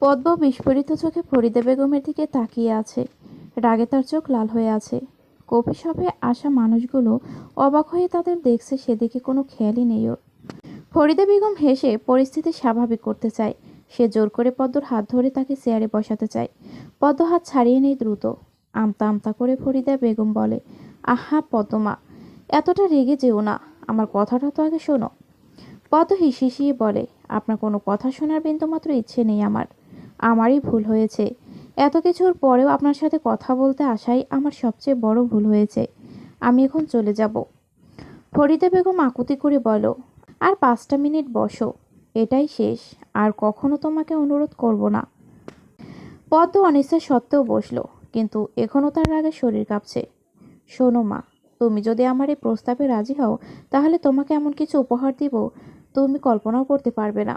পদ্ম বিস্ফোরিত চোখে ফরিদা বেগমের দিকে তাকিয়ে আছে। রাগে তার চোখ লাল হয়ে আছে। কফি শপে আসা মানুষগুলো অবাক হয়ে তাদের দেখছে সেদিকে কোনো খেয়ালই নেই ওর। ফরিদা বেগম হেসে পরিস্থিতি স্বাভাবিক করতে চায়। সে জোর করে পদ্মর হাত ধরে তাকে চেয়ারে বসাতে চায়। পদ্ম হাত ছাড়িয়ে নেই দ্রুত। আমতা আমতা করে ফরিদা বেগম বলে, আহা পদ্মমা, এতটা রেগে যেও না। আমার কথাটা তো আগে শোনো। পদ্ম হিসিয়ে বলে, আপনার কোনো কথা শোনার বিন্দুমাত্র ইচ্ছে নেই আমার। আমারই ভুল হয়েছে। এত কিছুর পরেও আপনার সাথে কথা বলতে আসাই আমার সবচেয়ে বড় ভুল হয়েছে। আমি এখন চলে যাব। ফরিদা বেগম আকুতি করে বলো আর পাঁচটা মিনিট বসো, এটাই শেষ, আর কখনো তোমাকে অনুরোধ করব না। পদ্ম অনিচ্ছা সত্ত্বেও বসল, কিন্তু এখনও তার রাগে শরীর কাঁপছে। শোনো মা, তুমি যদি আমার এই প্রস্তাবে রাজি হও, তাহলে তোমাকে এমন কিছু উপহার দিব, তুমি কল্পনাও করতে পারবে না।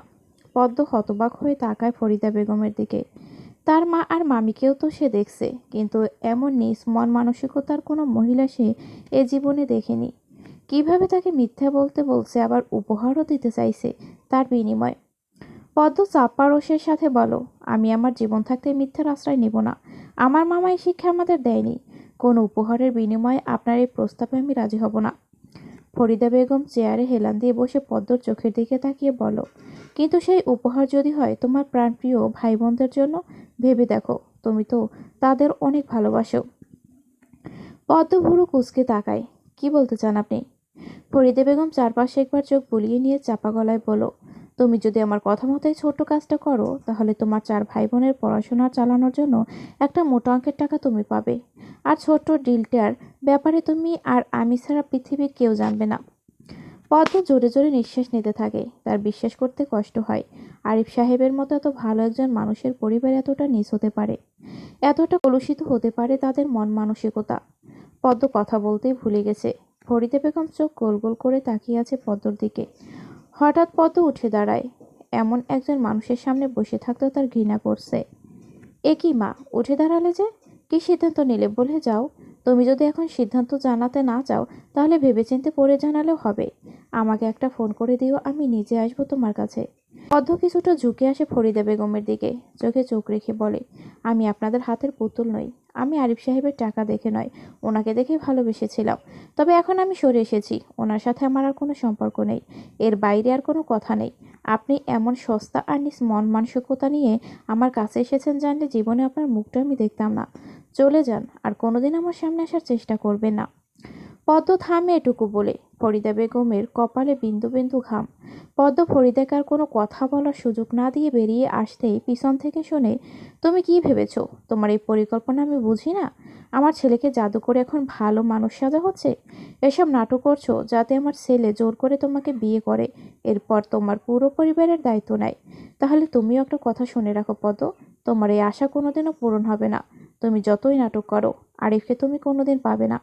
পদ্ম হতবাক হয়ে তাকায় ফরিদা বেগমের দিকে। তার মা আর মামিকেও তো সে দেখছে, কিন্তু এমন নিজ মন মানসিকতার কোনো মহিলা সে এ জীবনে দেখেনি। কীভাবে তাকে মিথ্যা বলতে বলছে, আবার উপহারও দিতে চাইছে তার বিনিময়? পদ্ম চাপা রসের সাথে বলো, আমি আমার জীবন থাকতে মিথ্যার আশ্রয় নেব না। আমার মামা এই শিক্ষা আমাদের দেয়নি। কোনো উপহারের বিনিময়ে আপনার এই প্রস্তাবে আমি রাজি হব না। ফরিদা বেগম চেয়ারে হেলান দিয়ে বসে পদ্মর চোখের দিকে তাকিয়ে বলো কিন্তু সেই উপহার যদি হয় তোমার প্রাণপ্রিয় ভাই বোনদের জন্য, ভেবে দেখো, তুমি তো তাদের অনেক ভালোবাসো পদ্ম ভুরু কুচকে তাকায়, কি বলতে চান আপনি ফরিদা বেগম চারপাশে একবার চোখ বুলিয়ে নিয়ে চাপা গলায় বলো তুমি যদি আমার কথা মতোই ছোট্ট কাজটা করো, তাহলে তোমার চার ভাই বোনের পড়াশোনা চালানোর জন্য একটা মোটা অঙ্কের টাকা তুমি পাবে। আর ছোট্ট ডিলটার ব্যাপারে তুমি আর আমি ছাড়া পৃথিবীর কেউ জানবে না। পদ্ম জোরে জোরে নিঃশ্বাস নিতে থাকে, তার বিশ্বাস করতে কষ্ট হয়। আরিফ সাহেবের মতো এত ভালো একজন মানুষের পরিবার এতটা নিচ হতে পারে। এতটা কলুষিত হতে পারে তাদের মন মানসিকতা। পদ্ম কথা বলতেই ভুলে গেছে। ফরিদে বেগম চোখ গোল গোল করে তাকিয়ে আছে পদ্মর দিকে। হঠাৎ পদ্ম উঠে দাঁড়ায়। এমন একজন মানুষের সামনে বসে থাকতেও তার ঘৃণা করছে। এ কি মা, উঠে দাঁড়ালে যে? কি সিদ্ধান্ত নিলে বলে যাও। তুমি যদি এখন সিদ্ধান্ত জানাতে না চাও, তাহলে ভেবেচিন্তে পড়ে জানালেও হবে। আমাকে একটা ফোন করে দিও, আমি নিজে আসব তোমার কাছে। পদ্ম কিছুটা ঝুঁকে আসে ফরিদা বেগমের দিকে। চোখে চোখ রেখে বলে, আমি আপনাদের হাতের পুতুল নই। আমি আরিফ সাহেবের টাকা দেখে নয়, ওনাকে দেখে ভালোবেসেছিলাম। তবে এখন আমি সরে এসেছি, ওনার সাথে আমার আর কোনো সম্পর্ক নেই, এর বাইরে আর কোনো কথা নেই। আপনি এমন সস্তা আর নিজ মন মানসিকতা নিয়ে আমার কাছে এসেছেন জানলে জীবনে আপনার মুখটা আমি দেখতাম না। চলে যান, আর কোনোদিন আমার সামনে আসার চেষ্টা করবেন না। পদ্ম থামে এটুকু বলে ফরিদা বেগমের কপালে বিন্দু বিন্দু ঘাম। পদ্ম ফরিদাকে আর কোনো কথা বলার সুযোগ না দিয়ে বেরিয়ে আসতেই পিছন থেকে শুনে, তুমি কি ভেবেছো? তোমার এই পরিকল্পনা আমি বুঝি না? আমার ছেলেকে জাদু করে এখন ভালো মানুষ সাজা হচ্ছে? এসব নাটক করছ যাতে আমার ছেলে জোর করে তোমাকে বিয়ে করে, এরপর তোমার পুরো পরিবারের দায়িত্ব নেয়। তাহলে তুমিও একটা কথা শুনে রাখো পদ্ম, তোমার এই আশা কোনোদিনও পূরণ হবে না। তুমি যতই নাটক করো, আরিফকে তুমি কোনোদিন পাবে না।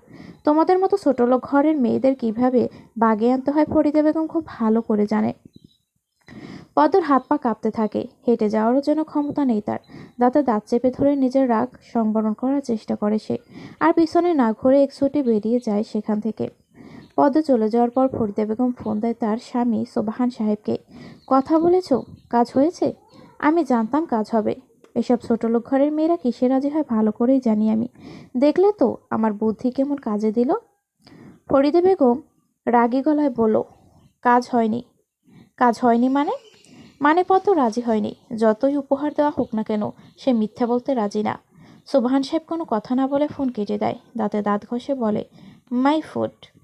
তোমাদের মতো ছোট লোক ঘরের মেয়েদের কীভাবে বাগে আনতে হয় ফরিদা বেগম খুব ভালো করে জানে। পদ্মর হাত পা কাঁপতে থাকে, হেঁটে যাওয়ারও যেন ক্ষমতা নেই তার। দাঁতে দাঁত চেপে ধরে নিজের রাগ সংবরণ করার চেষ্টা করে সে, আর পিছনে না ঘুরে এক বেরিয়ে যায় সেখান থেকে। পদ্ম চলে যাওয়ার পর ফরিদা বেগম ফোন দেয় তার স্বামী সোবাহান সাহেবকে। কথা বলেছ? কাজ হয়েছে? আমি জানতাম কাজ হবে। এসব ছোট লোক ঘরের মেয়েরা কিসে রাজি হয় ভালো করেই জানি আমি। দেখলে তো আমার বুদ্ধি কেমন কাজে দিল? ফরিদে বেগম রাগী গলায় বলল, কাজ হয়নি। কাজ হয়নি মানে? মানে পদ্ম রাজি হয়নি। যতই উপহার দেওয়া হোক না কেন, সে মিথ্যা বলতে রাজি না। সুবহান সাহেব কোনো কথা না বলে ফোন কেটে দেয়। দাঁতে দাঁত ঘষে বলে, মাই ফুড।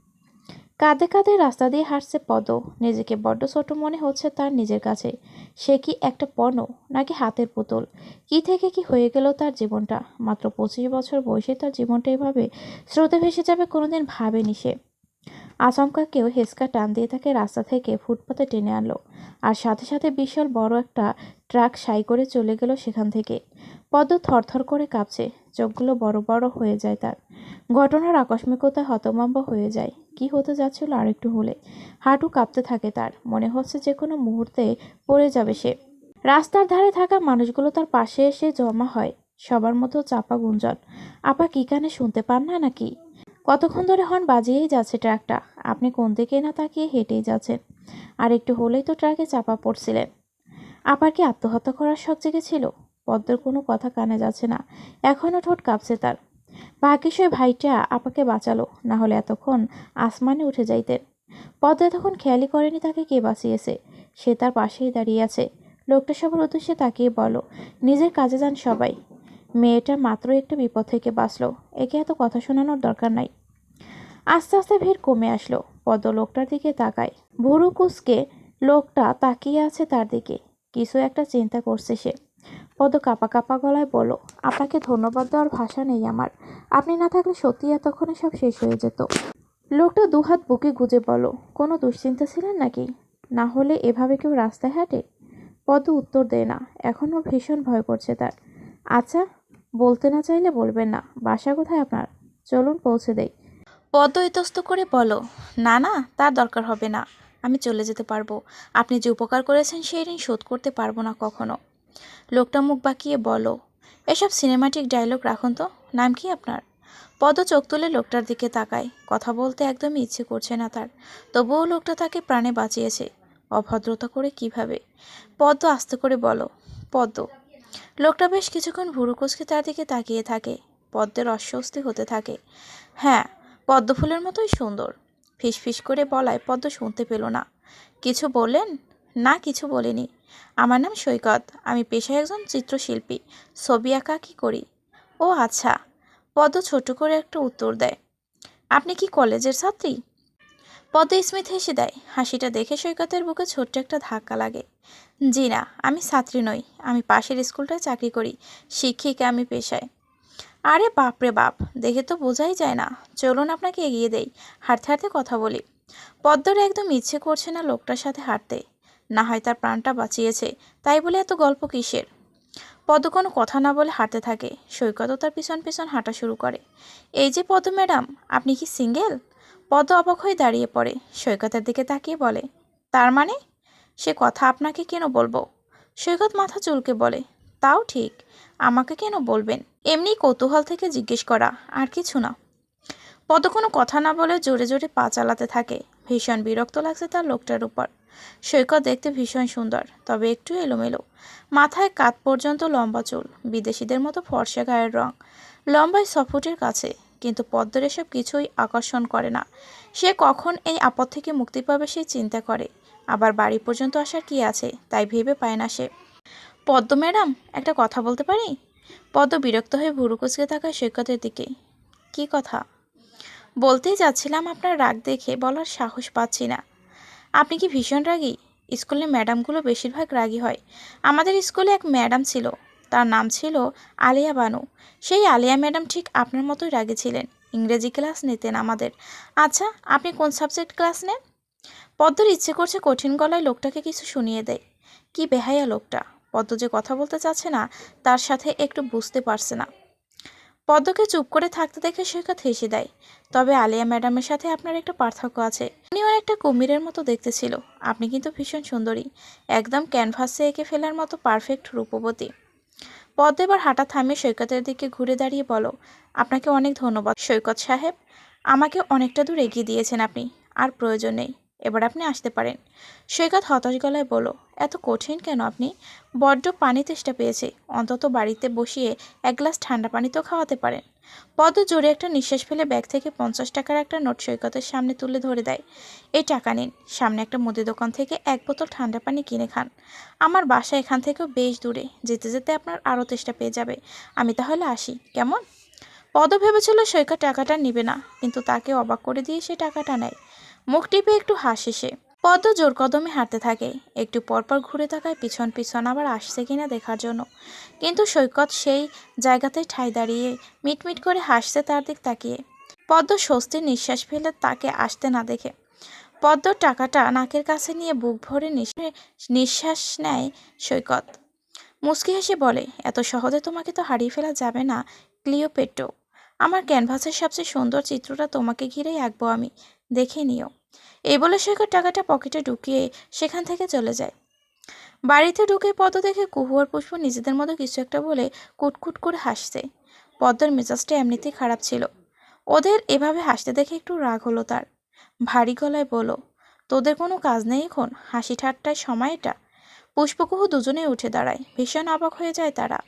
কাঁদে কাঁধে রাস্তা দিয়ে হাঁটছে পদ নিজেকে বড্ড ছোট মনে হচ্ছে তার নিজের কাছে। সে কি একটা পণ্য নাকি হাতের পুতুল? কি থেকে কি হয়ে গেল তার জীবনটা? মাত্র পঁচিশ বছর বয়সে তার জীবনটা এভাবে স্রোতে ভেসে যাবে কোনোদিন ভাবেনি সে। আচমকা কেউ হেসকা টান দিয়ে তাকে রাস্তা থেকে ফুটপাতে টেনে আনলো। আর সাথে সাথে বিশাল বড় একটা ট্রাক সাই করে চলে গেল সেখান থেকে। পদ্ম থরথর করে কাঁপছে। চোখগুলো বড় বড় হয়ে যায় তার। ঘটনার আকস্মিকতায় হতমম্ব হয়ে যায়। কি হতে যাচ্ছিল আরেকটু হলে। হাঁটু কাঁপতে থাকে তার। মনে হচ্ছে যে কোনো মুহূর্তে পড়ে যাবে সে। রাস্তার ধারে থাকা মানুষগুলো তার পাশে এসে জমা হয়। সবার মতো চাপা গুঞ্জন। আপা কি কানে শুনতে পান না নাকি? কতক্ষণ ধরে হর্ন বাজিয়েই যাচ্ছে ট্রাকটা। আপনি কোন দিকে না তাকিয়ে হেঁটেই যাচ্ছেন। আর একটু হলেই তো ট্রাকে চাপা পড়ছিলেন। আপার কি আত্মহত্যা করার শখ জেগেছিল? পদ্মের কোনো কথা কানে যাচ্ছে না। এখনও ঠোঁট কাঁপছে তার। ভাগ্যিস ওই ভাইটা আপাকে বাঁচালো, না হলে এতক্ষণ আসমানে উঠে যাইতেন। পদ্মা এতক্ষণ খেয়ালই করেনি তাকে কে বাঁচিয়েছে। সে তার পাশেই দাঁড়িয়ে আছে। লোকটা সবার উদ্দেশ্যে তাকিয়ে বলো, নিজের কাজে যান সবাই। মেয়েটা মাত্র একটা বিপদ থেকে বাঁচলো, একে এত কথা শোনানোর দরকার নাই। আস্তে আস্তে ভিড় কমে আসলো, পদ্ম লোকটার দিকে তাকায়। ভুরু কুসকে লোকটা তাকিয়ে আছে তার দিকে। কিছু একটা চিন্তা করছে সে। পদ্ম কাপা কাপা গলায় বলল, আপনাকে ধন্যবাদ দেওয়ার ভাষা নেই আমার। আপনি না থাকলে সত্যি এতক্ষণে সব শেষ হয়ে যেত। লোকটা দুহাত বুকে গুজে বলো কোনো দুশ্চিন্তা ছিলেন নাকি? না হলে এভাবে কেউ রাস্তায় হাঁটে? পদ্ম উত্তর দেয়, না, এখনও ভীষণ ভয় করছে তার। আচ্ছা বলতে না চাইলে বলবেন না, বাসা কোথায় আপনার? চলুন পৌঁছে দেই। পদ্ম ইতস্ত করে বলো না না, তার দরকার হবে না, আমি চলে যেতে পারব। আপনি যে উপকার করেছেন সেই ঋণ শোধ করতে পারব না কখনো। লোকটা মুখ বাঁকিয়ে বলো। এসব সিনেমাটিক ডায়লগ রাখুন তো, নাম কি আপনার? পদ্ম চোখ তুলে লোকটার দিকে তাকায়, কথা বলতে একদমই ইচ্ছে করছে না তার। তবুও লোকটা তাকে প্রাণে বাঁচিয়েছে, অভদ্রতা করে কীভাবে? পদ্ম আস্তে করে বলো, পদ্ম। লোকটা বেশ কিছুক্ষণ ভুরু কুচকে তার দিকে তাকিয়ে থাকে, পদ্মের অস্বস্তি হতে থাকে। হ্যাঁ পদ্ম ফুলের মতোই সুন্দর। ফিসফিস করে বলায় পদ্ম শুনতে পেল না। কিছু বললেন? না কিছু বলিনি। আমার নাম সৈকত, আমি পেশায় একজন চিত্রশিল্পী। ছবি আঁকা কি করি? ও আচ্ছা পদ্ম ছোট করে একটা উত্তর দেয়। আপনি কি কলেজের ছাত্রী? পদ্ম স্মিথ হেসে দেয়, হাসিটা দেখে সৈকতের বুকে ছোট্ট একটা ধাক্কা লাগে। জি না, আমি ছাত্রী নই, আমি পাশের স্কুলটায় চাকরি করি, শিক্ষিকা আমি পেশায়। আরে বাপরে বাপ, দেখে তো বোঝাই যায় না। চলুন আপনাকে এগিয়ে দেই, হাঁটতে হাঁটতে কথা বলি। পদ্মর একদম ইচ্ছে করছে না লোকটার সাথে হাঁটতে। না হয় তার প্রাণটা বাঁচিয়েছে। তাই বলে এত গল্প কিসের? পদ কোনো কথা না বলে হাঁটতে থাকে। সৈকতও তার পিছন পিছন হাঁটা শুরু করে। এই যে পদ ম্যাডাম, আপনি কি সিঙ্গেল? পদ্ম অবাক হয়ে দাঁড়িয়ে পড়ে। সৈকতের দিকে তাকিয়ে বলে, তার মানে? সে কথা আপনাকে কেন বলব? সৈকত মাথা চুলকে বলে, তাও ঠিক। আমাকে কেন বলবেন? এমনি কৌতূহল থেকে জিজ্ঞেস করা, আর কিছু না। পদ কোনো কথা না বলে জোরে জোরে পা চালাতে থাকে। ভীষণ বিরক্ত লাগছে তার লোকটার উপর। সৈকত দেখতে ভীষণ সুন্দর, তবে একটু এলোমেলো। মাথায় কাত পর্যন্ত লম্বা চুল, বিদেশিদের মতো ফর্সা গায়ের রং। লম্বায় সফুটের কাছে, কিন্তু পদ্মের এসব কিছুই আকর্ষণ করে না। সে কখন এই আপদ থেকে মুক্তি পাবে সে চিন্তা করে। আবার বাড়ি পর্যন্ত আসার কি আছে, তাই ভেবে পায় না সে। পদ্ম ম্যাডাম, একটা কথা বলতে পারি? পদ্ম বিরক্ত হয়ে ভুরু কুচকে থাকা সৈকতের দিকে। কি কথা? বলতেই যাচ্ছিলাম আপনার রাগ দেখে বলার সাহস পাচ্ছি না। আপনি কি ভীষণ রাগী? স্কুলে ম্যাডামগুলো বেশিরভাগ রাগী হয়। আমাদের স্কুলে এক ম্যাডাম ছিল, তার নাম ছিল আলিয়া বানু। সেই আলিয়া ম্যাডাম ঠিক আপনার মতোই রাগী ছিলেন। ইংরেজি ক্লাস নিতেন আমাদের। আচ্ছা আপনি কোন সাবজেক্ট ক্লাস নেন? পদ্মর ইচ্ছে করছে কঠিন গলায় লোকটাকে কিছু শুনিয়ে দেয়। কি বেহাইয়া লোকটা। পদ্ম যে কথা বলতে চাচ্ছে না, তার সাথে একটু বুঝতে পারছে না। পদ্মকে চুপ করে থাকতে দেখে সৈকত হেসে দেয়। তবে আলিয়া ম্যাডামের সাথে আপনার একটা পার্থক্য আছে। উনি অনেকটা কুমিরের মতো দেখতে ছিল। আপনি কিন্তু ভীষণ সুন্দরী। একদম ক্যানভাসে এঁকে ফেলার মতো পারফেক্ট রূপবতী। পদ্ম এবার হাঁটা থামিয়ে সৈকতের দিকে ঘুরে দাঁড়িয়ে বলো, আপনাকে অনেক ধন্যবাদ সৈকত সাহেব। আমাকে অনেকটা দূর এগিয়ে দিয়েছেন আপনি। আর প্রয়োজন নেই। এবার আপনি আসতে পারেন। সৈকত হতাশ গলায় বলো, এত কঠিন কেন আপনি? বড্ড পানি তেষ্টা পেয়েছে। অন্তত বাড়িতে বসিয়ে এক গ্লাস ঠান্ডা পানি তো খাওয়াতে পারেন। পদ্ম জোরে একটা নিঃশ্বাস ফেলে ব্যাগ থেকে পঞ্চাশ টাকার একটা নোট সৈকতের সামনে তুলে ধরে দেয়। এই টাকা নিন। সামনে একটা মুদি দোকান থেকে এক বোতল ঠান্ডা পানি কিনে খান। আমার বাসা এখান থেকেও বেশ দূরে। যেতে যেতে আপনার আরও তেষ্টা পেয়ে যাবে। আমি তাহলে আসি। কেমন? পদ ভেবেছিল সৈকত টাকাটা নেবে না, কিন্তু তাকে অবাক করে দিয়ে সে টাকাটা নেয়। মুখ টিপে একটু হাসে সে। পদ্ম জোর কদমে হাঁটতে থাকে। একটু পরপর ঘুরে তাকায়, পিছন পিছন আবার আসছে কিনা দেখার জন্য। কিন্তু সৈকত সেই জায়গাতে ঠাই দাঁড়িয়ে মিটমিট করে হাসছে তার দিক তাকিয়ে। পদ্ম স্বস্তির নিঃশ্বাস ফেলে তাকে আসতে না দেখে। পদ্ম টাকাটা নাকের কাছে নিয়ে বুক ভরে নিঃশ্বাস নেয় সৈকত। মুচকি হেসে বলে, এত সহজে তোমাকে তো হারিয়ে ফেলা যাবে না ক্লিওপেটো আমার ক্যানভাসের সবচেয়ে সুন্দর চিত্রটা তোমাকে ঘিরেই আঁকবো আমি। দেখে নিও। এই বলে শেখর টাকাটা পকেটে ঢুকিয়ে সেখান থেকে চলে যায়। বাড়িতে ঢুকে পদ্ম দেখে কুহু আর পুষ্প নিজেদের মতো কিছু একটা বলে কুটকুট করে হাসছে। পদ্মের মেজাজটা এমনিতেই খারাপ ছিল। ওদের এভাবে হাসতে দেখে একটু রাগ হলো তার। ভারী গলায় বলো তোদের কোনো কাজ নেই এখন? হাসি ঠাট্টায় সময় এটা? পুষ্পকুহু দুজনেই উঠে দাঁড়ায়। ভীষণ অবাক হয়ে যায় তারা।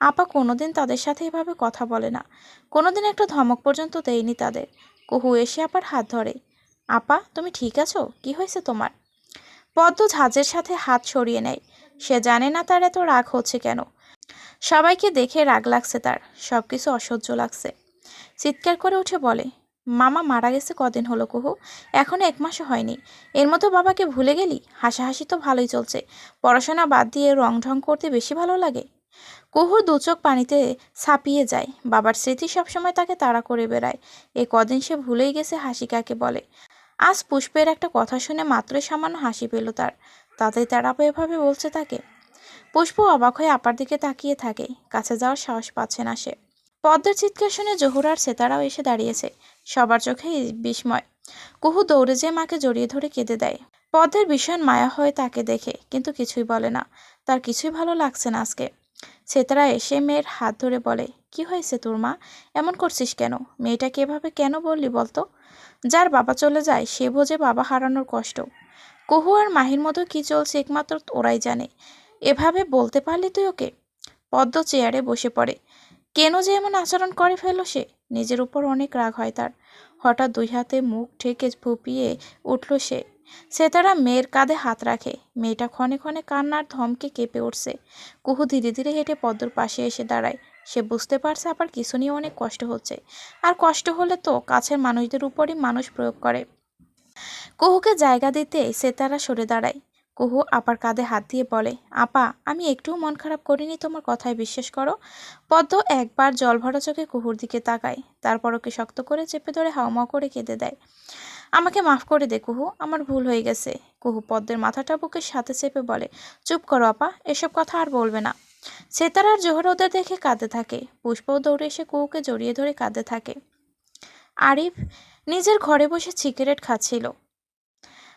আপা কোনোদিন তাদের সাথে এভাবে কথা বলে না। কোনোদিন একটা ধমক পর্যন্ত দেয়নি তাদের। কুহু এসে আপার হাত ধরে। আপা, তুমি ঠিক আছো? কি হয়েছে তোমার? পদ্ম ঝাঁজের সাথে হাত সরিয়ে নেয়। সে জানে না তার এত রাগ হচ্ছে কেন। সবাইকে দেখে রাগ লাগছে তার সব কিছু অসহ্য লাগছে। চিৎকার করে উঠে বলে, মামা মারা গেছে কদিন হলো কুহু? এখনও এক মাসও হয়নি। এর মতো বাবাকে ভুলে গেলি? হাসাহাসি তো ভালোই চলছে। পড়াশোনা বাদ দিয়ে রং ঢং করতে বেশি ভালো লাগে? কুহুর দু চোখ পানিতে ছাপিয়ে যায়। বাবার স্মৃতি সবসময় তাকে তাড়া করে বেড়ায়। এ কদিন সে ভুলেই গেছে হাসি কাকে বলে। আজ পুষ্পের একটা কথা শুনে মাত্রই সামান্য হাসি পেল তার। তাতেই তারা এভাবে বলছে তাকে। পুষ্প অবাক হয়ে আপার দিকে তাকিয়ে থাকে। কাছে যাওয়ার সাহস পাচ্ছে না সে। পদ্মের চিৎকার শুনে জহুরার সেতারাও এসে দাঁড়িয়েছে। সবার চোখে বিস্ময়। কুহু দৌড়ে যেয়ে মাকে জড়িয়ে ধরে কেঁদে দেয়। পদ্মের ভীষণ মায়া হয়ে তাকে দেখে, কিন্তু কিছুই বলে না। তার কিছুই ভালো লাগছে না আজকে। সেতারা এসে মেয়ের হাত ধরে বলে, কি হয়েছে তোর মা? এমন করছিস কেন? মেয়েটাকে এভাবে কেন বললি বলতো? যার বাবা চলে যায়, সে বোঝে বাবা হারানোর কষ্ট। কুহু আর মাহির মতো কি চলছে একমাত্র ওরাই জানে। এভাবে বলতে পারলি তুই ওকে? পদ্ম চেয়ারে বসে পড়ে। কেন যে এমন আচরণ করে ফেলো সে? নিজের উপর অনেক রাগ হয় তার। হঠাৎ দুই হাতে মুখ ঠেকে ফুপিয়ে উঠল সে। সে তারা মেয়ের কাঁধে হাত রাখে। মেয়েটা ক্ষণে ক্ষণে কান্নার ধমকে কেঁপে উঠছে। কুহু ধীরে ধীরে হেঁটে পদ্মর পাশে এসে দাঁড়ায়। সে বুঝতে পারছে আবার কিছু নিয়ে অনেক কষ্ট হচ্ছে। আর কষ্ট হলে তো কাছের মানুষদের উপরই মানুষ প্রয়োগ করে। কুহুকে জায়গা দিতে সে তারা সরে দাঁড়ায়। কুহু আপার কাঁধে হাত দিয়ে বলে, আপা, আমি একটুও মন খারাপ করিনি, তোমার কথায় বিশ্বাস করো। পদ্ম একবার জল ভরা চোখে কুহুর দিকে তাকায়, তারপর ওকে শক্ত করে চেপে ধরে হাওমাও করে কেঁদে দেয়। আমাকে মাফ করে দে কুহু, আমার ভুল হয়ে গেছে। কুহু পদ্মের মাথাটা বুকের সাথে চেপে বলে, চুপ করো আপা, এসব কথা আর বলবে না। সেতার আর জোহর ওদের দেখে কাঁদতে থাকে। পুষ্পও দৌড়ে এসে কুহুকে জড়িয়ে ধরে কাঁদতে থাকে। আরিফ নিজের ঘরে বসে সিগারেট খাচ্ছিল।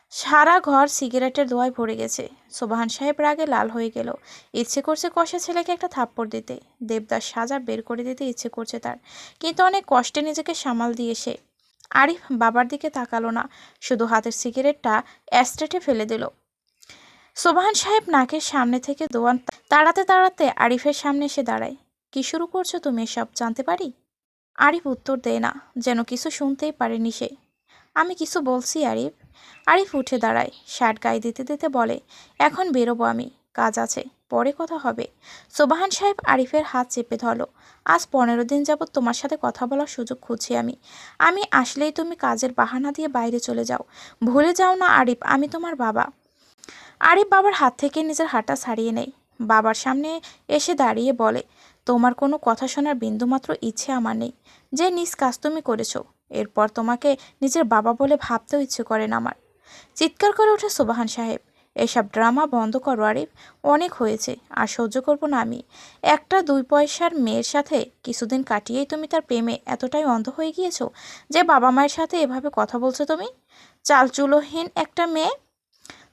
সারা ঘর সিগারেটের ধোঁয়ায় ভরে গেছে। সোবাহান সাহেব রাগে লাল হয়ে গেল। ইচ্ছে করছে কষা ছেলেকে একটা থাপ্পড় দিতে। দেবদাস সাজা বের করে দিতে ইচ্ছে করছে তার। কিন্তু অনেক কষ্টে নিজেকে সামাল দিয়ে সে। আরিফ বাবার দিকে তাকালো না। শুধু হাতের সিগারেটটা অ্যাস্ট্রেটে ফেলে দিল। সোবাহান সাহেব নাকের সামনে থেকে দোয়ান তাড়াতে তাড়াতে আরিফের সামনে এসে দাঁড়ায়। কি শুরু করছ তুমি এসব জানতে পারি? আরিফ উত্তর দেয়, না, যেন কিছু শুনতেই পারেনি সে। আমি কিছু বলছি, আরিফ। আরিফ উঠে দাঁড়ায়, শার্ট গায়ে দিতে দিতে বলে, এখন বেরোবো আমি, কাজ আছে, পরে কথা হবে। সোবাহান সাহেব আরিফের হাত চেপে ধরলো, আজ পনেরো দিন যাবৎ তোমার সাথে কথা বলার সুযোগ খুঁজছি আমি। আমি আসলেই তুমি কাজের বাহানা দিয়ে বাইরে চলে যাও। ভুলে যাও না, আরিফ, আমি তোমার বাবা। আরিফ বাবার হাত থেকে নিজের হাতটা ছাড়িয়ে নেয়। বাবার সামনে এসে দাঁড়িয়ে বলে, তোমার কোনো কথা শোনার বিন্দুমাত্র ইচ্ছে আমার নেই। যে নিজ কাজ তুমি করেছ, এরপর তোমাকে নিজের বাবা বলে ভাবতেও ইচ্ছে করে না আমার। চিৎকার করে ওঠে সোবাহান সাহেব। এসব ড্রামা বন্ধ করো আরিফ, অনেক হয়েছে, আর সহ্য করব না আমি। একটা দুই পয়সার মেয়ের সাথে কিছুদিন কাটিয়েই তুমি তার প্রেমে এতটাই অন্ধ হয়ে গিয়েছো? যে বাবা মায়ের সাথে এভাবে কথা বলছো তুমি? চালচুলোহীন একটা মেয়ে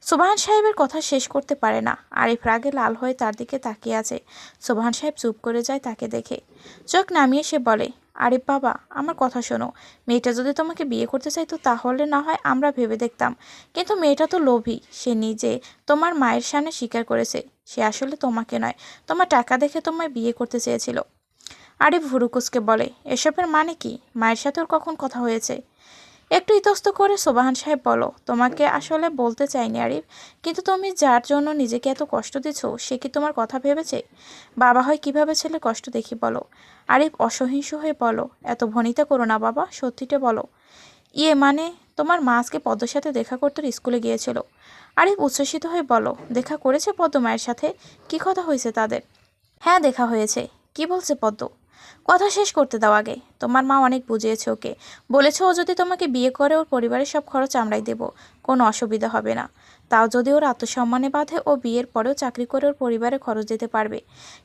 সোবাহান সাহেবের কথা শেষ করতে পারে না। আরিফ রাগে লাল হয়ে তার দিকে তাকিয়ে আছে। সোবাহান সাহেব চুপ করে যায় তাকে দেখে। চোখ নামিয়ে সে বলে, আরিফ বাবা, আমার কথা শোনো। মেয়েটা যদি তোমাকে বিয়ে করতে চাইতো তাহলে না হয় আমরা ভেবে দেখতাম। কিন্তু মেয়েটা তো লোভী। সে নিজে তোমার মায়ের সামনে স্বীকার করেছে। সে আসলে তোমাকে নয়, তোমার টাকা দেখে তোমায় বিয়ে করতে চেয়েছিল। আরিফ ভুরুকুসকে বলে, এসবের মানে কি? মায়ের সাথে ওর কখন কথা হয়েছে? একটু ইতস্ত করে, সোবাহান সাহেব বলো, তোমাকে আসলে বলতে চাইনি আরিফ, কিন্তু তুমি যার জন্য নিজেকে এত কষ্ট দিচ্ছ সে কি তোমার কথা ভেবেছে? বাবা হয় কীভাবে ছেলে কষ্ট দেখি বলো। আরিফ অসহিংস হয়ে বলো, এত ভনিতা করো না বাবা, সত্যিটা বলো। ইয়ে মানে তোমার মা আজকে পদ্মর সাথে দেখা করতে স্কুলে গিয়েছিল। আরিফ উচ্ছ্বসিত হয়ে বলো, দেখা করেছে পদ্ম মায়ের সাথে? কি কথা হয়েছে তাদের? হ্যাঁ দেখা হয়েছে। কি বলছে পদ্ম? কথা শেষ করতে দাও আগে। তোমার মা অনেক বুঝিয়েছে ওকে। বলেছে ও যদি তোমাকে বিয়ে করে, ওর পরিবারের সব খরচ আমরাই দেব। কোনো অসুবিধা হবে না। তাও যদি ওর আত্মসম্মানে বাঁধে, ও বিয়ের পরেও চাকরি করে ওর পরিবারে খরচ দিতে পারবে।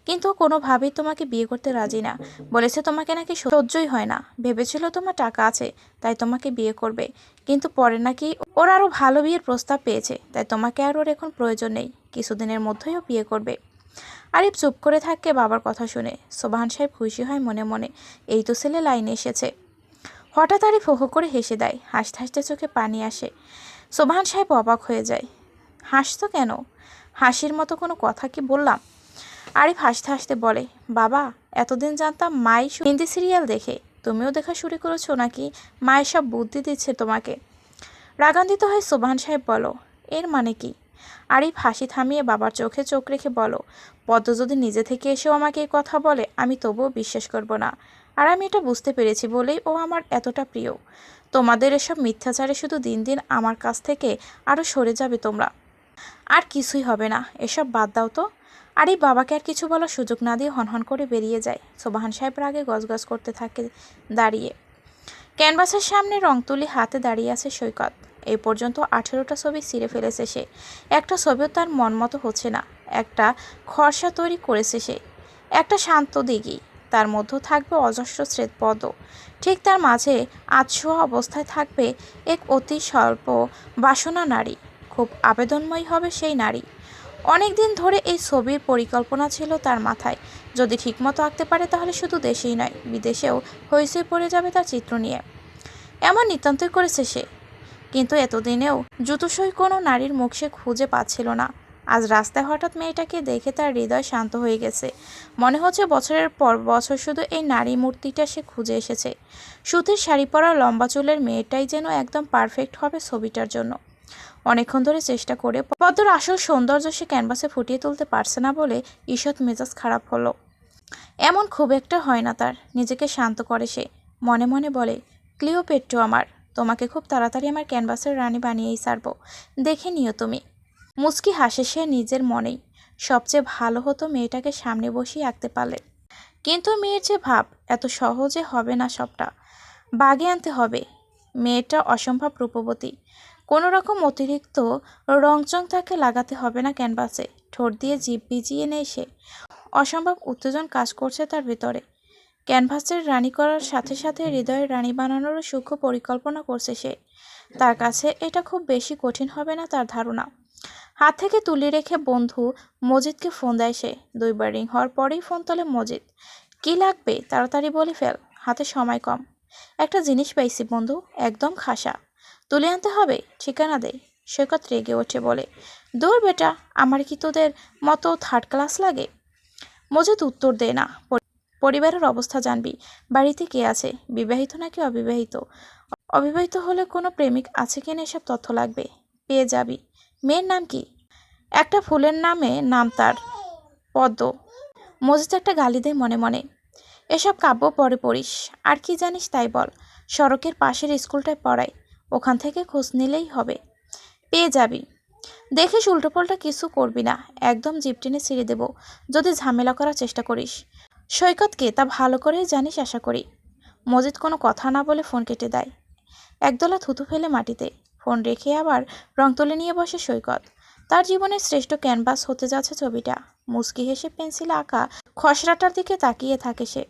কিন্তু কোনোভাবেই তোমাকে বিয়ে করতে রাজি না। বলেছে তোমাকে নাকি সহ্যই হয় না। ভেবেছিল তোমার টাকা আছে, তাই তোমাকে বিয়ে করবে। কিন্তু পরে নাকি ওর আরও ভালো বিয়ের প্রস্তাব পেয়েছে, তাই তোমাকে আর ওর এখন প্রয়োজন নেই। কিছুদিনের মধ্যেই ও বিয়ে করবে। আরিফ চুপ করে থাকে বাবার কথা শুনে। সোবাহান সাহেব খুশি হয় মনে মনে। এই তো ছেলে লাইনে এসেছে। হঠাৎ আরিফ হো করে হেসে দেয়। হাসতে হাসতে চোখে পানি আসে। সোবাহান সাহেব অবাক হয়ে যায়। হাসতো কেন? হাসির মতো কোনো কথা কি বললাম? আরিফ হাসতে হাসতে বলে, বাবা, এতদিন জানতাম মাই হিন্দি সিরিয়াল দেখে। তুমিও দেখা শুরু করেছ নাকি? মায়ের সব বুদ্ধি দিচ্ছে তোমাকে। রাগান্বিত হয়ে সোবাহান সাহেব বলো, এর মানে কি? আরিফ হাসি থামিয়ে বাবার চোখে চোখ রেখে বলো, পদ্ম যদি নিজে থেকে এসেও আমাকে এই কথা বলে, আমি তবুও বিশ্বাস করব না। আর আমি এটা বুঝতে পেরেছি বলেই ও আমার এতটা প্রিয়। তোমাদের এসব মিথ্যাচারে শুধু দিন দিন আমার কাছ থেকে আরও সরে যাবে তোমরা। আর কিছুই হবে না, এসব বাদ দাও তো। আর এই বাবাকে আর কিছু বলার সুযোগ না দিয়ে হনহন করে বেরিয়ে যায়। সোবাহান সাহেব রাগে গজগজ করতে থাকে দাঁড়িয়ে। ক্যানভাসের সামনে রং তুলি হাতে দাঁড়িয়ে আছে সৈকত। এই পর্যন্ত আঠেরোটা ছবি ছিঁড়ে ফেলেছে সে। একটা ছবিও তার মন মতো হচ্ছে না। একটা খরসা তৈরি করেছে সে। একটা শান্ত দিঘি। তার মধ্যে থাকবে অজস্র স্মৃতপদ ঠিক তার মাঝে আতশোয়া অবস্থায় থাকবে এক অতি স্বল্প বাসনা নারী। খুব আবেদনময়ী হবে সেই নারী। অনেক দিন ধরে এই ছবির পরিকল্পনা ছিল তার মাথায়। যদি ঠিকমতো আঁকতে পারে তাহলে শুধু দেশেই নয়, বিদেশেও হইচই পড়ে যাবে তার চিত্র নিয়ে। এমন নিতান্তই করেছে সে। কিন্তু এতদিনেও জুতোসই কোনো নারীর মুখ সে খুঁজে পাচ্ছিল না। আজ রাস্তায় হঠাৎ মেয়েটাকে দেখে তার হৃদয় শান্ত হয়ে গেছে। মনে হচ্ছে বছরের পর বছর শুধু এই নারী মূর্তিটা সে খুঁজে এসেছে। সুতির শাড়ি পরা লম্বা চুলের মেয়েটাই যেন একদম পারফেক্ট হবে ছবিটার জন্য। অনেকক্ষণ ধরে চেষ্টা করে পদ্মর আসল সৌন্দর্য সে ক্যানভাসে ফুটিয়ে তুলতে পারছে না বলে ঈষৎ মেজাজ খারাপ হলো। এমন খুব একটা হয় না তার। নিজেকে শান্ত করে সে। মনে মনে বলে, ক্লিওপেট্রো আমার। তোমাকে খুব তাড়াতাড়ি আমার ক্যানভাসের রানী বানিয়েই ছাড়বো দেখে নিও তুমি। মুচকি হাসে সে নিজের মনেই। সবচেয়ে ভালো হতো মেয়েটাকে সামনে বসিয়ে আঁকতে পারলে। কিন্তু মেয়ের যে ভাব, এত সহজে হবে না সবটা। বাগে আনতে হবে। মেয়েটা অসম্ভব রূপবতী। কোনো রকম অতিরিক্ত রংচং তাকে লাগাতে হবে না ক্যানভাসে। ঠোঁট দিয়ে জিভ ভিজিয়ে নেয় সে। অসম্ভব উত্তেজন কাজ করছে তার ভেতরে। ক্যানভাসের রানী করার সাথে সাথে হৃদয়ের রানী বানানোরও সূক্ষ্ম পরিকল্পনা করছে সে। তার কাছে এটা খুব বেশি কঠিন হবে না তার ধারণা। হাত থেকে তুলে রেখে বন্ধু মজিদকে ফোন দেয় সে। দুইবার রিং হওয়ার পরেই ফোন তোলে মজিদ। কি লাগবে? তাড়াতাড়ি বলে ফেল। হাতে সময় কম। একটা জিনিস পাইছি বন্ধু, একদম খাসা। তুলে আনতে হবে, ঠিকানা দে। সৈকত রেগে ওঠে বলে, দূর বেটা, আমার কি তোদের মতো থার্ড ক্লাস লাগে? মজিদ উত্তর দেয়, না। পরিবারের অবস্থা জানবি। বাড়িতে কে আছে? বিবাহিত নাকি অবিবাহিত? অবিবাহিত হলে কোনো প্রেমিক আছে কিনা এসব তথ্য লাগবে। পেয়ে যাবি। মেয়ের নাম কি? একটা ফুলের নামে নাম তার। পদ্ম। মজিদ একটা গালি দেয় মনে মনে। এসব কাব্য পরে পড়িস। আর কি জানিস তাই বল। সড়কের পাশের স্কুলটায় পড়ায়। ওখান থেকে খোঁজ নিলেই হবে। পেয়ে যাবি। দেখিস উল্টোপাল্টা কিছু করবি না। একদম জিপ টেনে ছিঁড়ে দেবো। যদি ঝামেলা করার চেষ্টা করিস। সৈকতকে তা ভালো করে জানিস আশা করি। মজিদ কোনো কথা না বলে ফোন কেটে দেয়। একদলা থুতু ফেলে মাটিতে। ফোন রেখে আবার রং তুলে নিয়ে বসে সৈকত। তার জীবনের শ্রেষ্ঠ ক্যানভাস হতে যাচ্ছে ছবিটা। মুচকি হেসে পেন্সিল আঁকা খসড়াটার দিকে তাকিয়ে থাকে সে।